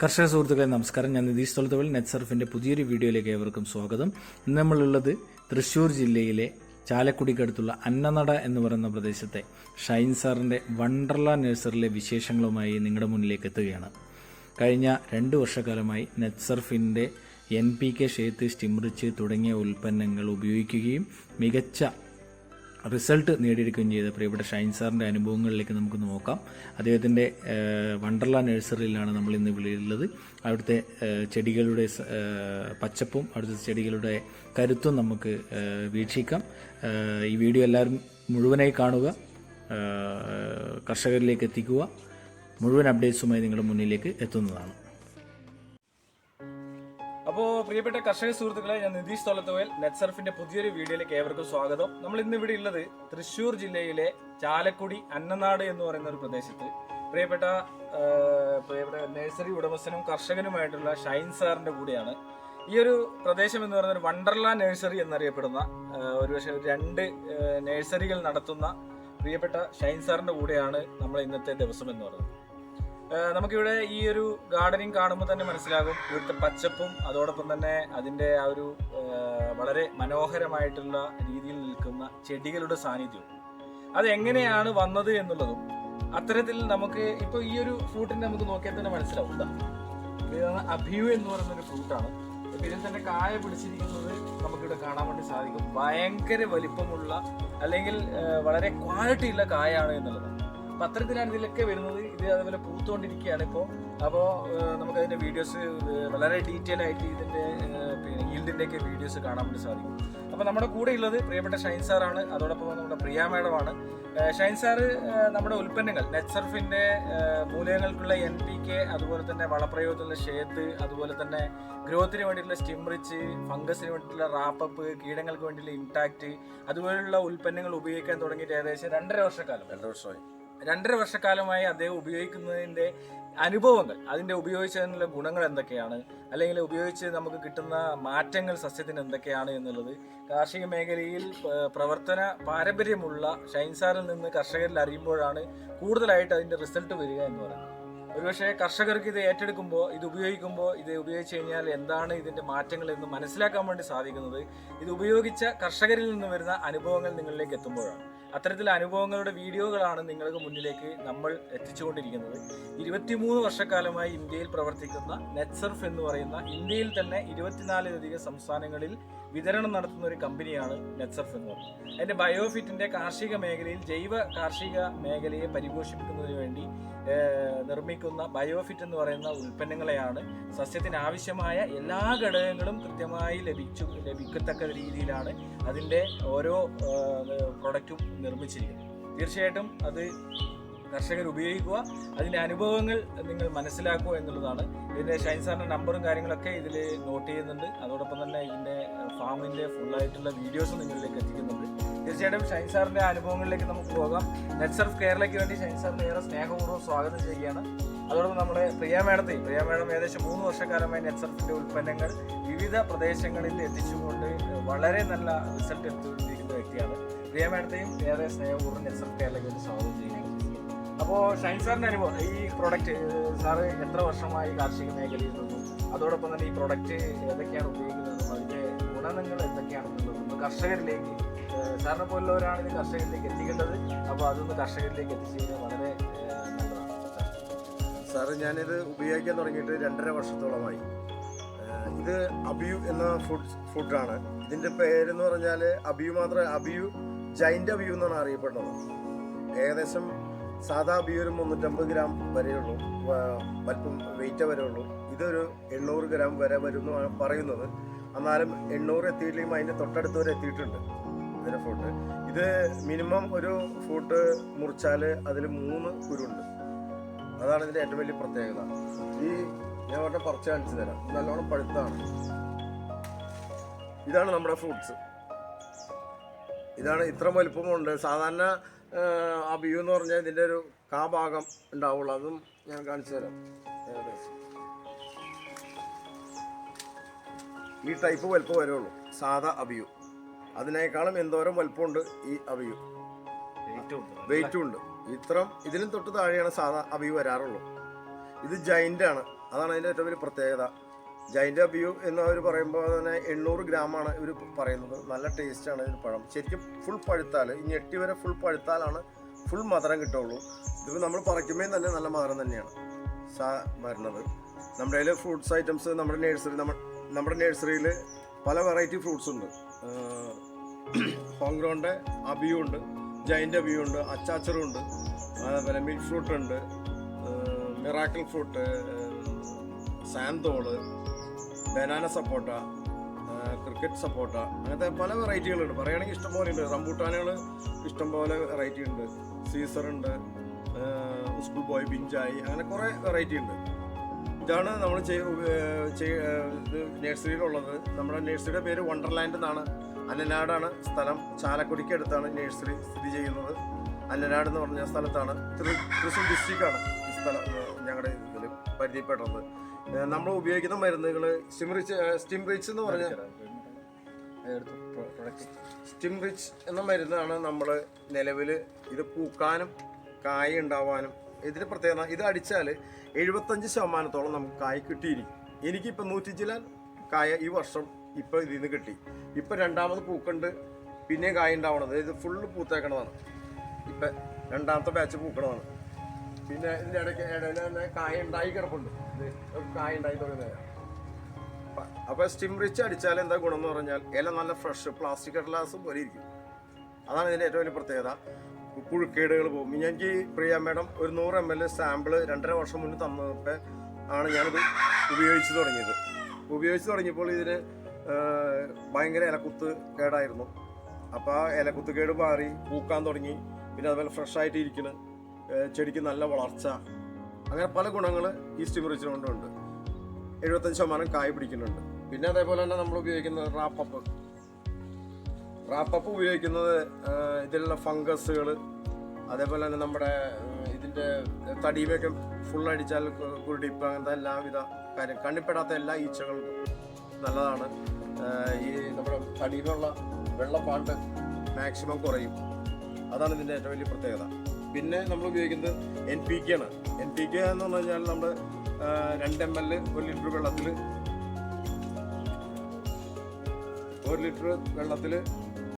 കർഷക സുഹൃത്തുക്കളെ നമസ്കാരം. ഞാൻ നിതീഷ് തൊളുത്തവൽ നെറ്റ് സർഫിന്റെ പുതിയൊരു വീഡിയോയിലേക്ക് ഏവർക്കും സ്വാഗതം. ഇന്ന് നമ്മളുള്ളത് തൃശ്ശൂർ ജില്ലയിലെ ചാലക്കുടിക്കടുത്തുള്ള അന്നനട എന്ന് പറയുന്ന പ്രദേശത്തെ ഷൈൻ സാറിന്റെ വണ്ടർല നഴ്സറിയിലെ വിശേഷങ്ങളുമായി നിങ്ങളുടെ മുന്നിലേക്ക് എത്തുകയാണ്. കഴിഞ്ഞ രണ്ട് വർഷക്കാലമായി നെറ്റ് സർഫിന്റെ എൻ പി കെ ഷേത്ത് സ്റ്റിംറിച്ച് തുടങ്ങിയ ഉൽപ്പന്നങ്ങൾ ഉപയോഗിക്കുകയും മികച്ച റിസൾട്ട് നേടിയെടുക്കുകയും ചെയ്ത പ്രിയപ്പെട്ട ഷൈൻ സാറിന്റെ അനുഭവങ്ങളിലേക്ക് നമുക്ക് നോക്കാം. അദ്ദേഹത്തിന്റെ വണ്ടർലാ നഴ്സറിയിലാണ് നമ്മൾ ഇന്ന് ഉള്ളത് അവിടുത്തെ ചെടികളുടെ പച്ചപ്പും അവിടുത്തെ ചെടികളുടെ കരുത്തും നമുക്ക് വീക്ഷിക്കാം. ഈ വീഡിയോ എല്ലാവരും മുഴുവനായി കാണുക. കർഷകരിലേക്ക് എത്തിക്കുക. മുഴുവൻ അപ്ഡേറ്റ്സുമായി നിങ്ങളുടെ മുന്നിലേക്ക് എത്തുന്നതാണ്. അപ്പോൾ പ്രിയപ്പെട്ട കർഷക സുഹൃത്തുക്കളെ ഞാൻ നിതീഷ് തൊലത്തോവൽ നെറ്റ്സർഫിന്റെ പുതിയൊരു വീഡിയോയിലേക്ക് ഏവർക്കും സ്വാഗതം. നമ്മൾ ഇന്ന് ഇവിടെ ഉള്ളത് തൃശ്ശൂർ ജില്ലയിലെ ചാലക്കുടി അന്നനാട് എന്ന് പറയുന്ന ഒരു പ്രദേശത്ത്. പ്രിയപ്പെട്ട പ്രിയപ്പെട്ട നഴ്സറി ഉടമസ്ഥനും കർഷകനുമായിട്ടുള്ള ഷൈൻ സാറിന്റെ കൂടെയാണ്. ഈ ഒരു പ്രദേശം എന്ന് പറയുന്ന ഒരു വണ്ടർല നഴ്സറി എന്നറിയപ്പെടുന്ന ഒരു പക്ഷേ രണ്ട് നഴ്സറികൾ നടത്തുന്ന പ്രിയപ്പെട്ട ഷൈൻ സാറിന്റെ കൂടെയാണ് നമ്മൾ ഇന്നത്തെ ദിവസം എന്ന് പറയുന്നത്. നമുക്കിവിടെ ഈ ഒരു ഗാർഡനിങ് കാണുമ്പോൾ തന്നെ മനസ്സിലാകും. ഇവിടുത്തെ പച്ചപ്പും അതോടൊപ്പം തന്നെ അതിന്റെ ആ ഒരു വളരെ മനോഹരമായിട്ടുള്ള രീതിയിൽ നിൽക്കുന്ന ചെടികളുടെ സാന്നിധ്യവും. അത് എങ്ങനെയാണ് വന്നത് എന്നുള്ളതും അത്തരത്തിൽ നമുക്ക് ഇപ്പോൾ ഈ ഒരു ഫ്രൂട്ടിനെ നമുക്ക് നോക്കിയാൽ തന്നെ മനസ്സിലാവും. ഇതാ. ഇതാണ് അഭിയു എന്ന് പറയുന്ന ഒരു ഫ്രൂട്ടാണ് ഇതിൽ തന്നെ കായ പിടിച്ചിരിക്കുന്നത് നമുക്കിവിടെ കാണാൻ വേണ്ടി സാധിക്കും. ഭയങ്കര വലിപ്പമുള്ള അല്ലെങ്കിൽ വളരെ ക്വാളിറ്റി ഉള്ള കായാണ് എന്നുള്ളതാണ്. അപ്പൊ അത്തരത്തിലാണ് ഇതിലൊക്കെ വരുന്നത് ഇത് അതുപോലെ പൂത്തുകൊണ്ടിരിക്കുകയാണ് ഇപ്പോൾ അപ്പോൾ നമുക്ക് അതിന്റെ വീഡിയോസ് വളരെ ഡീറ്റെയിൽ ആയിട്ട് ഇതിന്റെ പിന്നെ ഈൽഡിന്റെയൊക്കെ വീഡിയോസ് കാണാൻ വേണ്ടി സാധിക്കും. അപ്പോൾ നമ്മുടെ കൂടെ ഉള്ളത് പ്രിയപ്പെട്ട ഷൈൻ സാറാണ് അതോടൊപ്പം നമ്മുടെ പ്രിയ മാഡമാണ് ഷൈൻ സാറ് നമ്മുടെ ഉൽപ്പന്നങ്ങൾ നെറ്റ്സർഫിന്റെ മൂലകങ്ങൾക്കുള്ള എൻ പി കെ അതുപോലെ തന്നെ വളപ്രയോഗത്തിലുള്ള ഷേത്ത് അതുപോലെ തന്നെ ഗ്രോത്തിന് വേണ്ടിയിട്ടുള്ള സ്റ്റിംറിച്ച് ഫംഗസിന് വേണ്ടിയിട്ടുള്ള റാപ്പപ്പ് കീടങ്ങൾക്ക് വേണ്ടിയിട്ടുള്ള ഇൻടാക്റ്റ് അതുപോലുള്ള ഉൽപ്പന്നങ്ങൾ ഉപയോഗിക്കാൻ തുടങ്ങിയിട്ട് ഏകദേശം രണ്ടര വർഷക്കാലം. രണ്ടര വർഷമായി. രണ്ടര വർഷക്കാലമായി അദ്ദേഹം ഉപയോഗിക്കുന്നതിന്റെ അനുഭവങ്ങൾ അതിന്റെ ഉപയോഗിച്ചതിനുള്ള ഗുണങ്ങൾ എന്തൊക്കെയാണ് അല്ലെങ്കിൽ ഉപയോഗിച്ച് നമുക്ക് കിട്ടുന്ന മാറ്റങ്ങൾ സസ്യത്തിന് എന്തൊക്കെയാണ് എന്നുള്ളത് കാർഷിക മേഖലയിൽ പ്രവർത്തന പാരമ്പര്യമുള്ള ഷൈൻസാറിൽ നിന്ന് കർഷകരിൽ അറിയുമ്പോഴാണ് കൂടുതലായിട്ട് അതിന്റെ റിസൾട്ട് വരിക എന്ന് പറയുന്നത്. ഒരുപക്ഷെ കർഷകർക്ക് ഇത് ഏറ്റെടുക്കുമ്പോൾ ഇത് ഉപയോഗിക്കുമ്പോൾ ഇത് ഉപയോഗിച്ച് കഴിഞ്ഞാൽ എന്താണ് ഇതിന്റെ മാറ്റങ്ങൾ എന്ന് മനസ്സിലാക്കാൻ വേണ്ടി സാധിക്കുന്നത് ഇത് ഉപയോഗിച്ച കർഷകരിൽ നിന്ന് വരുന്ന അനുഭവങ്ങൾ നിങ്ങളിലേക്ക് എത്തുമ്പോഴാണ്. അത്തരത്തിലെ അനുഭവങ്ങളുടെ വീഡിയോകളാണ് നിങ്ങൾക്ക് മുന്നിലേക്ക് നമ്മൾ എത്തിച്ചുകൊണ്ടിരിക്കുന്നത്. ഇരുപത്തിമൂന്ന് വർഷക്കാലമായി ഇന്ത്യയിൽ പ്രവർത്തിക്കുന്ന നെറ്റ്സർഫ് എന്ന് പറയുന്ന ഇന്ത്യയിൽ തന്നെ ഇരുപത്തിനാലിലധികം സംസ്ഥാനങ്ങളിൽ വിതരണം നടത്തുന്ന ഒരു കമ്പനിയാണ് നെറ്റ്സർഫ് എന്ന് പറയുന്നത്. അതിന്റെ ബയോഫിറ്റിന്റെ കാർഷിക മേഖലയിൽ ജൈവ കാർഷിക മേഖലയെ പരിപോഷിപ്പിക്കുന്നതിന് വേണ്ടി നിർമ്മിക്കുന്ന ബയോഫിറ്റ് എന്ന് പറയുന്ന ഉൽപ്പന്നങ്ങളെയാണ് സസ്യത്തിന് ആവശ്യമായ എല്ലാ ഘടകങ്ങളും കൃത്യമായി ലഭിച്ചു ലഭിക്കത്തക്ക രീതിയിലാണ് അതിന്റെ ഓരോ പ്രൊഡക്റ്റും നിർമ്മിച്ചിരിക്കുന്നത്. തീർച്ചയായിട്ടും അത് കർഷകർ ഉപയോഗിക്കുക അതിന്റെ അനുഭവങ്ങൾ നിങ്ങൾ മനസ്സിലാക്കുക എന്നുള്ളതാണ്. ഇതിന്റെ ഷൈൻ സാറിന്റെ നമ്പറും കാര്യങ്ങളൊക്കെ ഇതിൽ നോട്ട് ചെയ്യുന്നുണ്ട്. അതോടൊപ്പം തന്നെ ഇതിന്റെ ഫാമിന്റെ ഫുള്ളായിട്ടുള്ള വീഡിയോസും നിങ്ങളിലേക്ക് എത്തിക്കുന്നുണ്ട്. തീർച്ചയായിട്ടും ഷൈൻ സാറിന്റെ അനുഭവങ്ങളിലേക്ക് നമുക്ക് പോകാം. നെറ്റ് സർഫ് കേരളയ്ക്ക് വേണ്ടി ഷൈൻ സാറിനെ ഏറെ സ്നേഹപൂർവം സ്വാഗതം ചെയ്യുകയാണ്. അതോടൊപ്പം നമ്മുടെ പ്രിയ മേഡത്തെ പ്രിയ മേഡം ഏകദേശം മൂന്ന് വർഷക്കാലമായി നെറ്റ് സർഫിന്റെ ഉൽപ്പന്നങ്ങൾ വിവിധ പ്രദേശങ്ങളിൽ എത്തിച്ചുകൊണ്ട് വളരെ നല്ല റിസൾട്ട് എടുത്തുകൊണ്ടിരിക്കുന്ന വ്യക്തിയാണ്. പ്രിയ മേഡത്തെയും ഏറെ സ്നേഹപൂർവം നെറ്റ് സർഫ് കേരളയ്ക്ക് വേണ്ടി സ്വാഗതം ചെയ്യുന്നു. അപ്പോൾ ഷൈൻ സാറിന്റെ അനുഭവം ഈ പ്രോഡക്റ്റ് സാറ് എത്ര വർഷമായി കാർഷിക മേഖലയിൽ നിന്നും അതോടൊപ്പം തന്നെ ഈ പ്രോഡക്റ്റ് ഏതൊക്കെയാണ് ഉപയോഗിക്കുന്നതും അതിന്റെ ഗുണങ്ങൾ എന്തൊക്കെയാണെന്നുള്ളതും കർഷകരിലേക്ക് സാറിനെ പോലുള്ളവരാണ് ഇത് കർഷകരിലേക്ക് എത്തിക്കേണ്ടത്. അപ്പോൾ അതൊന്ന് കർഷകരിലേക്ക് എത്തിച്ചു വളരെ നല്ലതാണ്. സാറ് ഞാനിത് ഉപയോഗിക്കാൻ തുടങ്ങിയിട്ട് രണ്ടര വർഷത്തോളമായി. ഇത് അബിയു എന്ന ഫുഡ് ഫുഡാണ്. ഇതിന്റെ പേരെന്ന് പറഞ്ഞാൽ അബിയു മാത്രം അബിയു ജൈന്റ് അബിയു എന്നാണ് അറിയപ്പെടുന്നത്. ഏകദേശം സാധാ ബിയറും മുന്നൂറ്റമ്പത് ഗ്രാം വരെയുള്ളൂ മറ്റും വെയിറ്റ് വരെയുള്ളൂ ഇതൊരു എണ്ണൂറ് ഗ്രാം വരെ വരുന്നു പറയുന്നത്. എന്നാലും എണ്ണൂറ് എത്തിയില്ലെങ്കിൽ അതിന്റെ തൊട്ടടുത്ത് വരെ എത്തിയിട്ടുണ്ട് ഇതിന്റെ ഫ്രൂട്ട് ഇത് മിനിമം ഒരു ഫ്രൂട്ട് മുറിച്ചാൽ അതിൽ മൂന്ന് കുരുണ്ട്. അതാണ് ഇതിന്റെ ഏറ്റവും വലിയ പ്രത്യേകത. ഈ ഞാൻ പറഞ്ഞ പറിച്ച് കാണിച്ചു തരാം. നല്ലോണം പഴുത്താണ്. ഇതാണ് നമ്മുടെ ഫ്രൂട്ട്സ് ഇതാണ് ഇത്ര വലുപ്പമുണ്ട് സാധാരണ അബിയു എന്ന് പറഞ്ഞാൽ ഇതിന്റെ ഒരു കാഭാഗം ഉണ്ടാവുള്ളൂ. അതും ഞാൻ കാണിച്ചു തരാം. ഏകദേശം. ഈ ടൈപ്പ് വലുപ്പം വരുള്ളൂ സാധാ അബിയു അതിനേക്കാളും എന്തോരം വലുപ്പമുണ്ട് ഈ അബിയു വെയിറ്റും ഉണ്ട്. ഇത്രം ഇതിലും തൊട്ട് താഴെയാണ് സാധാ അബിയു വരാറുള്ളൂ. ഇത് ജൈന്റ് ആണ്. അതാണ് അതിന്റെ ഏറ്റവും വലിയ പ്രത്യേകത. ജൈന്റ് അബിയു എന്ന് അവർ പറയുമ്പോൾ തന്നെ എണ്ണൂറ് ഗ്രാമാണ് ഇവർ പറയുന്നത്. നല്ല ടേസ്റ്റാണ് ഇതിന് പഴം. ശരിക്കും ഫുൾ പഴുത്താൽ ഈ ഞെട്ടി വരെ ഫുൾ പഴുത്താലാണ് ഫുൾ മധുരം കിട്ടുള്ളൂ ഇതിപ്പോൾ നമ്മൾ പറിക്കുമ്പോൾ തന്നെ നല്ല മധുരം തന്നെയാണ്. സാ വരുന്നത്. നമ്മുടെ കയ്യിൽ ഫ്രൂട്ട്സ് ഐറ്റംസ് നമ്മുടെ നേഴ്സറി നമ്മ നമ്മുടെ നേഴ്സറിയിൽ പല വെറൈറ്റി ഫ്രൂട്ട്സ് ഉണ്ട്. ഹോങ്ക്രോണിന്റെ അബിയു ഉണ്ട് ജൈന്റ് അബിയു ഉണ്ട് അച്ചാച്ചറും ഉണ്ട് അതേപോലെ മിൽക്ക് ഫ്രൂട്ട് ഉണ്ട് miracle fruit santol banana sapota cricket sapota അങ്ങനത്തെ പല വെറൈറ്റികളുണ്ട്. പറയുകയാണെങ്കിൽ ഇഷ്ടംപോലെ ഉണ്ട്. റംബൂട്ടാനുകൾ ഇഷ്ടംപോലെ വെറൈറ്റി ഉണ്ട്. സീസർ ഉണ്ട്. സ്കൂൾ ബോയ് ബിഞ്ചായി അങ്ങനെ കുറേ വെറൈറ്റി ഉണ്ട്. ഇതാണ് നമ്മൾ നഴ്സറിയിലുള്ളത് നമ്മുടെ നഴ്സറിയുടെ പേര് വണ്ടർലാൻഡ് എന്നാണ്. അന്നനാടാണ് സ്ഥലം. ചാലക്കുടിക്ക് അടുത്താണ് നഴ്സറി സ്ഥിതി ചെയ്യുന്നത്. അന്നനാട് എന്ന് പറഞ്ഞ സ്ഥലത്താണ്. തൃശ്ശൂർ ഡിസ്ട്രിക്റ്റാണ് ഈ സ്ഥലം ഞങ്ങളുടെ ഇതിൽ പരിചയപ്പെടുന്നത്. നമ്മൾ ഉപയോഗിക്കുന്ന മരുന്നുകൾ സ്റ്റിംറിച്ച് സ്റ്റിംറിച്ച് എന്ന് പറഞ്ഞ സ്റ്റിംറിച്ച് എന്ന മരുന്നാണ് നമ്മൾ നിലവിൽ ഇത് പൂക്കാനും കായ ഉണ്ടാവാനും ഇതിന് പ്രത്യേകത ഇത് അടിച്ചാൽ എഴുപത്തഞ്ച് ശതമാനത്തോളം നമുക്ക് കായ കിട്ടിയിരിക്കും. എനിക്കിപ്പോൾ നൂറ്റി ചില കായ ഈ വർഷം ഇപ്പോൾ ഇതിൽ നിന്ന് കിട്ടി. ഇപ്പം രണ്ടാമത് പൂക്കുണ്ട് പിന്നെയും കായ ഉണ്ടാവണത്. ഇത് ഫുള്ള് പൂത്തേക്കണതാണ്. ഇപ്പം രണ്ടാമത്തെ ബാച്ച് പൂക്കണതാണ്. പിന്നെ ഇതിന്റെ ഇടയ്ക്ക് ഇടയിൽ തന്നെ കായ ഉണ്ടായി കിടപ്പുണ്ട്. കായ ഉണ്ടായി തുടങ്ങുന്നത് അപ്പോൾ സ്റ്റിം റിച്ച് അടിച്ചാൽ എന്താ ഗുണം എന്ന് പറഞ്ഞാൽ ഇല നല്ല ഫ്രഷ് പ്ലാസ്റ്റിക് കടലാസ് പോലെ ഇരിക്കും. അതാണ് ഇതിന്റെ ഏറ്റവും വലിയ പ്രത്യേകത. പുഴുക്കേടുകൾ പോകും. എനിക്ക് പ്രിയ മേഡം ഒരു നൂറ് എം എൽ സാമ്പിൾ രണ്ടര വർഷം മുന്നേ തന്നപ്പോൾ ആണ് ഞാനിത് ഉപയോഗിച്ച് തുടങ്ങിയത്. ഉപയോഗിച്ച് തുടങ്ങിയപ്പോൾ ഇതിന് ഭയങ്കര ഇലക്കുത്ത് കേടായിരുന്നു. അപ്പോൾ ആ ഇലക്കുത്ത് കേട് മാറി പൂക്കാൻ തുടങ്ങി. പിന്നെ അതുപോലെ ഫ്രഷായിട്ട് ഇരിക്കുന്നു ചെടിക്ക് നല്ല വളർച്ച. അങ്ങനെ പല ഗുണങ്ങൾ ഈ സ്റ്റിമറിച്ചിന് കൊണ്ടുണ്ട്. എഴുപത്തഞ്ച് ശതമാനം കായ് പിടിക്കുന്നുണ്ട്. പിന്നെ അതേപോലെ തന്നെ നമ്മൾ ഉപയോഗിക്കുന്നത് റാപ്പപ്പ് റാപ്പപ്പ് ഉപയോഗിക്കുന്നത് ഇതിലുള്ള ഫംഗസുകൾ അതേപോലെ തന്നെ നമ്മുടെ ഇതിന്റെ തടിയുമൊക്കെ ഫുൾ അടിച്ചാൽ കുരുടിപ്പ് അങ്ങനത്തെ എല്ലാവിധ കാര്യം കണ്ണിപ്പെടാത്ത എല്ലാ ഈച്ചകൾക്കും നല്ലതാണ്. ഈ നമ്മുടെ തടിയിലുള്ള വെള്ളപ്പാണ്ട് മാക്സിമം കുറയും. അതാണ് ഇതിന്റെ ഏറ്റവും വലിയ പ്രത്യേകത. പിന്നെ നമ്മൾ ഉപയോഗിക്കുന്നത് എൻ പി കെ ആണ് എൻ പി കെ എന്ന് പറഞ്ഞു കഴിഞ്ഞാൽ നമ്മൾ രണ്ട് എം എൽ ഒരു ലിറ്റർ വെള്ളത്തിൽ ഒരു ലിറ്റർ വെള്ളത്തിൽ